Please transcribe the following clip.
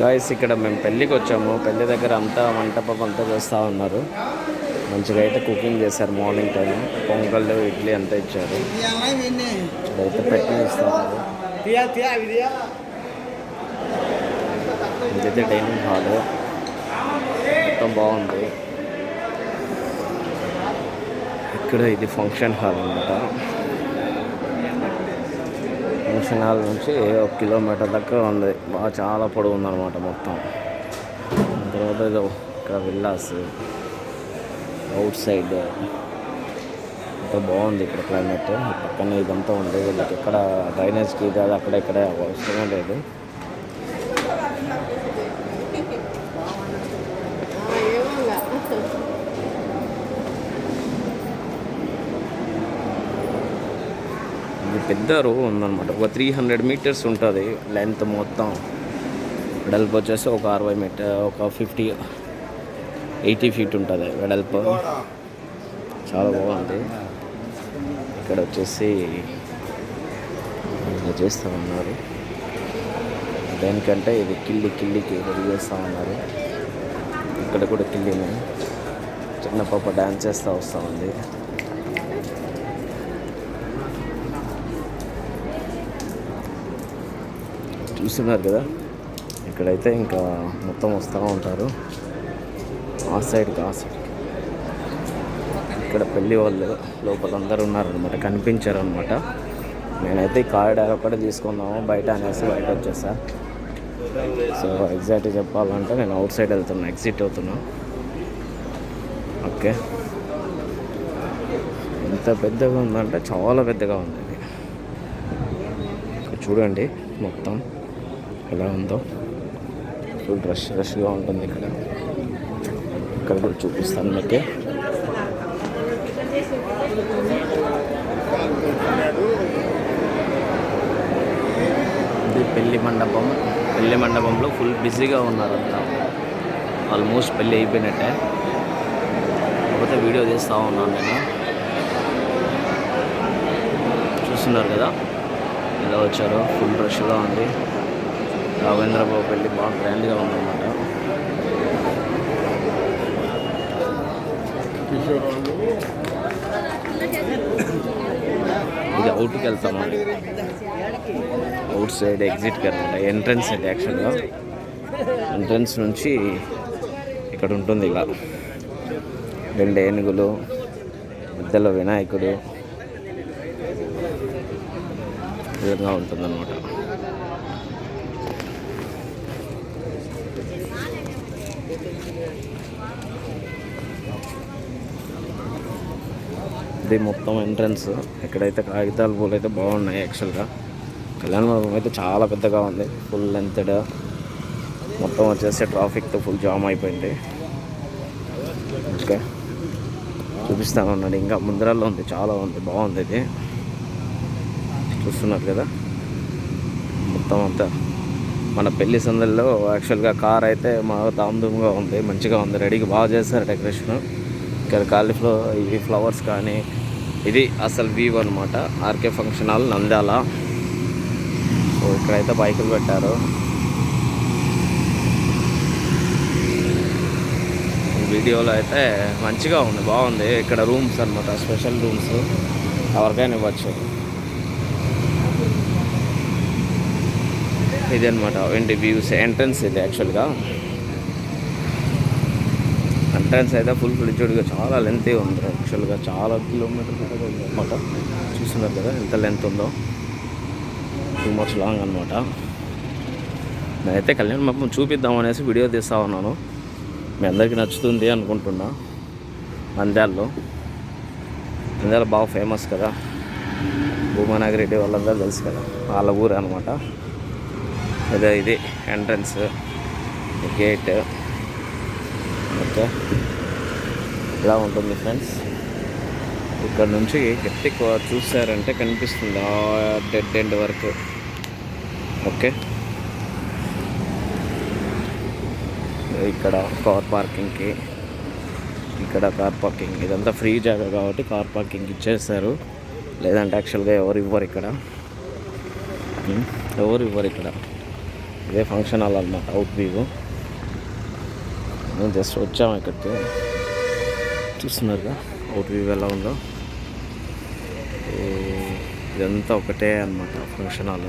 Guys ఇక్కడ మేము పెళ్ళికి వచ్చాము. పెళ్ళి దగ్గర అంతా మంటపం అంతా చేస్తూ ఉన్నారు. మంచిగా అయితే కుకింగ్ చేశారు మార్నింగ్ టైం పొంగల్ ఇడ్లీ అంతా ఇచ్చారు. ఇక్కడైతే పెట్టి ఇస్తూ ఉన్నారు ఇదైతే డైనింగ్ హాల్ మొత్తం బాగుంది. ఇక్కడ ఇది ఫంక్షన్ హాల్ అన్నమాట. ఫంక్షన్ హాల్ నుంచి ఒక కిలోమీటర్ దాకా ఉంది. బాగా చాలా పొడవు ఉందన్నమాట మొత్తం. తర్వాత ఇక్కడ విల్లాస్ అవుట్ సైడ్. అంతా బాగుంది ఇక్కడ క్లైమేట్. పక్కన ఇదంతా ఉంది వీళ్ళకి ఇక్కడ డ్రైనేజ్కి ఇది అది అక్కడ ఇక్కడ అవసరమే లేదు ఇది పెద్ద రో ఉందన్నమాట. ఒక త్రీ హండ్రెడ్ మీటర్స్ ఉంటుంది లెంత్ మొత్తం. వెడల్పు వచ్చేసి ఒక అరవై మీటర్ ఒక ఫిఫ్టీ ఎయిటీ ఫీట్ ఉంటుంది వెడల్పు. చాలా బాగుంది. ఇక్కడ వచ్చేసి ఇలా చేస్తూ ఉన్నారు. దేనికంటే ఇది కిల్లి కిల్లికి రెడీ చేస్తూ ఉన్నారు. ఇక్కడ కూడా కిల్లిని. చిన్న పాప డ్యాన్స్ చేస్తూ వస్తూ ఉంది. చూస్తున్నారు కదా. ఇక్కడైతే ఇంకా మొత్తం వస్తూ ఉంటారు. ఆ సైడ్కి ఆ సైడ్కి ఇక్కడ పెళ్ళి వాళ్ళు లోపల అందరూ ఉన్నారనమాట కనిపించారు అనమాట నేనైతే ఈ కారిడార్ ఒకటి తీసుకుందాము బయట అనేసి బయట వచ్చేసా. సో ఎగ్జాక్ట్గా చెప్పాలంటే నేను అవుట్ సైడ్ వెళ్తున్నా ఎగ్జిట్ అవుతున్నా. ఓకే. ఎంత పెద్దగా ఉందంటే చాలా పెద్దగా ఉంది చూడండి మొత్తం. ఎలా ఉందో. ఫుల్ రష్ రష్గా ఉంటుంది ఇక్కడ. ఇక్కడ కూడా చూపిస్తాను మీకే. ఇది పెళ్ళి మండపం. పెళ్ళి మండపంలో ఫుల్ బిజీగా ఉన్నారంతా. ఆల్మోస్ట్ పెళ్ళి అయిపోయినట్టే. కాకపోతే వీడియో తీస్తూ ఉన్నాను నేను. చూస్తున్నారు కదా? ఎలా వచ్చారో? ఫుల్ రష్గా ఉంది. రాఘవేంద్రబాబు పెళ్ళి బాగా గ్రాండ్గా ఉందన్నమాట. ఇది అవుట్కి వెళ్తామండి అవుట్ సైడ్ ఎగ్జిట్కి అనమాట ఎంట్రన్స్ అండి యాక్చువల్గా. ఎంట్రన్స్ నుంచి ఇక్కడ ఉంటుంది ఇలా రెండు ఏనుగులు మధ్యలో వినాయకుడు. విధంగా ఉంటుందన్నమాట. ఇది మొత్తం ఎంట్రన్స్. ఇక్కడైతే కాగితాల పూలు అయితే బాగున్నాయి యాక్చువల్గా. కళ్యాణ మండపం అయితే చాలా పెద్దగా ఉంది. ఫుల్ లెంత్డ్ మొత్తం వచ్చేసి ట్రాఫిక్తో ఫుల్ జామ్ అయిపోయింది. ఓకే. చూపిస్తాను అన్నాడు. ఇంకా ముందరాల్లో ఉంది. చాలా ఉంది. బాగుంది ఇది. చూస్తున్నారు కదా? మొత్తం అంతా. మన పెళ్ళి సందల్లో యాక్చువల్గా కార్ అయితే మా దామ్దూమ్గా ఉంది. మంచిగా ఉంది. రెడీకి బాగా చేస్తారు డెకరేషన్. ఇక్కడ కాలీఫ్లవర్ ఇవి ఫ్లవర్స్ కానీ ఇది అసలు వ్యూ అనమాట RK function hall Nandyal. So ఇక్కడైతే బైకులు పెట్టారు. వీడియోలో అయితే మంచిగా ఉంది బాగుంది. ఇక్కడ రూమ్స్ అనమాట స్పెషల్ రూమ్స్ ఎవరికైనా ఇవ్వచ్చు. ఇది అనమాట ఏంటి వ్యూస్ ఎంట్రన్స్ ఇది యాక్చువల్గా ఎంట్రన్స్ అయితే ఫుల్ ఫ్లెడ్జ్డ్గా చాలా లెంత్ ఉంది. యాక్చువల్గా చాలా కిలోమీటర్ ఉంది అనమాట చూస్తున్నారు కదా ఎంత లెంత్ ఉందో. టూ మచ్ లాంగ్ అనమాట నేనైతే కళ్యాణ మండపం చూపిద్దాం అనేసి వీడియో తీస్తా ఉన్నాను. మీ అందరికీ నచ్చుతుంది అనుకుంటున్నా. నంద్యాలలో. నంద్యాల బాగా ఫేమస్ కదా. భూమానాగిరెడ్డి వాళ్ళందరూ తెలుసు కదా. వాళ్ళ ఊరు అనమాట అదే ఇది ఎంట్రన్స్ గేట్ ఇలా ఉంటుంది ఫ్రెండ్స్? ఇక్కడ నుంచి గట్టి చూసారంటే కనిపిస్తుంది డెడ్ ఎండ్ వరకు. ఓకే. ఇక్కడ కార్ పార్కింగ్కి ఇక్కడ కార్ పార్కింగ్. ఇదంతా ఫ్రీ జాగా కాబట్టి కార్ పార్కింగ్ ఇచ్చేస్తారు లేదంటే యాక్చువల్గా ఎవరు ఇవ్వరు ఇక్కడ. ఎవరు ఇవ్వరు ఇక్కడ. ఇదే ఫంక్షన్ హాల్ అనమాట అవుట్ వ్యూ. మేము జస్ట్ వచ్చాము ఇక్కడికి. చూస్తున్నారుగా? అవుట్ వ్యూ ఎలా ఉందో. ఇదంతా ఒకటే అనమాట ఫంక్షన్ హాల్.